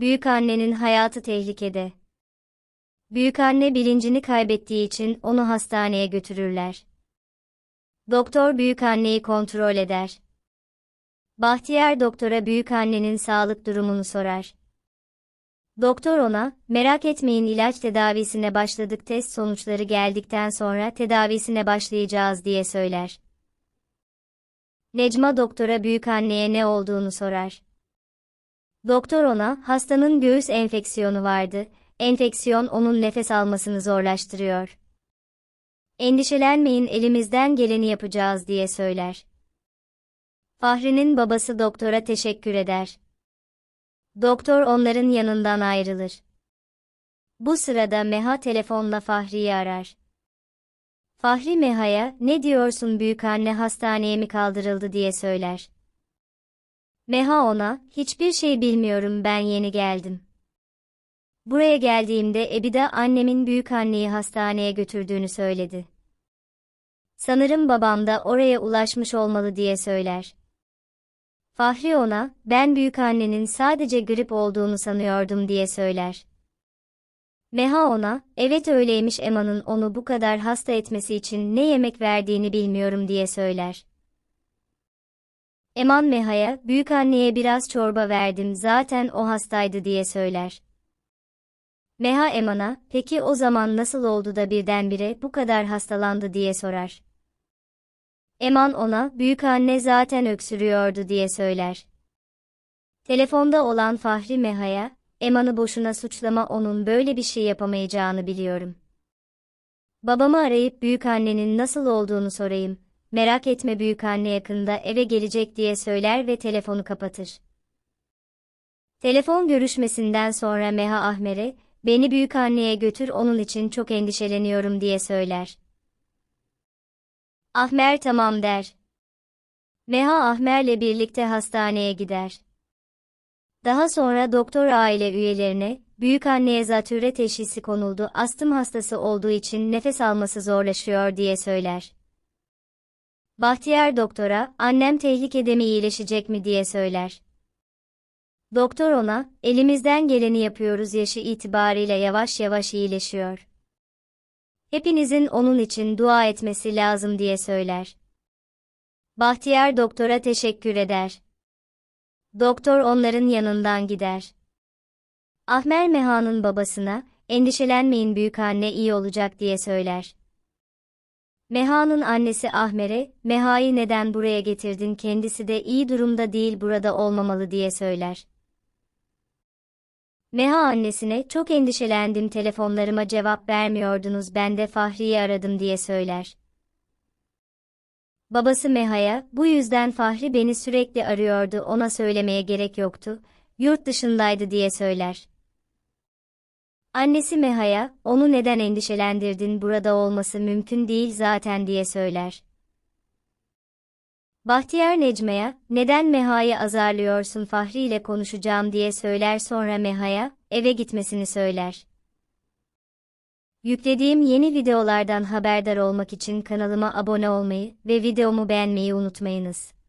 Büyükannenin hayatı tehlikede. Büyükanne bilincini kaybettiği için onu hastaneye götürürler. Doktor büyükanneyi kontrol eder. Bahtiyar doktora büyükannenin sağlık durumunu sorar. Doktor ona, merak etmeyin ilaç tedavisine başladık test sonuçları geldikten sonra tedavisine başlayacağız diye söyler. Necma doktora büyükanneye ne olduğunu sorar. Doktor ona, hastanın göğüs enfeksiyonu vardı, enfeksiyon onun nefes almasını zorlaştırıyor. Endişelenmeyin elimizden geleni yapacağız diye söyler. Fahri'nin babası doktora teşekkür eder. Doktor onların yanından ayrılır. Bu sırada Meha telefonla Fahri'yi arar. Fahri Meha'ya, ne diyorsun büyükanne hastaneye mi kaldırıldı diye söyler. Meha ona, hiçbir şey bilmiyorum ben yeni geldim. Buraya geldiğimde Ebida annemin büyükanneyi hastaneye götürdüğünü söyledi. Sanırım babam da oraya ulaşmış olmalı diye söyler. Fahri ona, ben büyükannenin sadece grip olduğunu sanıyordum diye söyler. Meha ona, evet öyleymiş Ema'nın onu bu kadar hasta etmesi için ne yemek verdiğini bilmiyorum diye söyler. Eman Meha'ya, büyükanneye biraz çorba verdim zaten o hastaydı diye söyler. Meha Eman'a, peki o zaman nasıl oldu da birdenbire bu kadar hastalandı diye sorar. Eman ona, büyük anne zaten öksürüyordu diye söyler. Telefonda olan Fahri Meha'ya, Eman'ı boşuna suçlama onun böyle bir şey yapamayacağını biliyorum. Babamı arayıp büyük annenin nasıl olduğunu sorayım, merak etme büyük anne yakında eve gelecek diye söyler ve telefonu kapatır. Telefon görüşmesinden sonra Meha Ahmer'e, beni büyük anneye götür onun için çok endişeleniyorum diye söyler. Ahmer tamam der. Meha Ahmer'le birlikte hastaneye gider. Daha sonra doktor aile üyelerine, büyük anneye zatürre teşhisi konuldu, astım hastası olduğu için nefes alması zorlaşıyor diye söyler. Bahtiyar doktora, annem tehlikede mi iyileşecek mi diye söyler. Doktor ona, elimizden geleni yapıyoruz yaşı itibariyle yavaş yavaş iyileşiyor. Hepinizin onun için dua etmesi lazım diye söyler. Bahtiyar doktora teşekkür eder. Doktor onların yanından gider. Ahmer Meha'nın babasına, endişelenmeyin büyük anne iyi olacak diye söyler. Meha'nın annesi Ahmer'e, Meha'yı neden buraya getirdin kendisi de iyi durumda değil burada olmamalı diye söyler. Meha annesine çok endişelendim telefonlarıma cevap vermiyordunuz ben de Fahri'yi aradım diye söyler. Babası Meha'ya, bu yüzden Fahri beni sürekli arıyordu ona söylemeye gerek yoktu, yurt dışındaydı diye söyler. Annesi Meha'ya, onu neden endişelendirdin burada olması mümkün değil zaten diye söyler. Bahtiyar Necme'ye, neden Meha'yı azarlıyorsun Fahri ile konuşacağım diye söyler sonra Meha'ya, eve gitmesini söyler. Yüklediğim yeni videolardan haberdar olmak için kanalıma abone olmayı ve videomu beğenmeyi unutmayınız.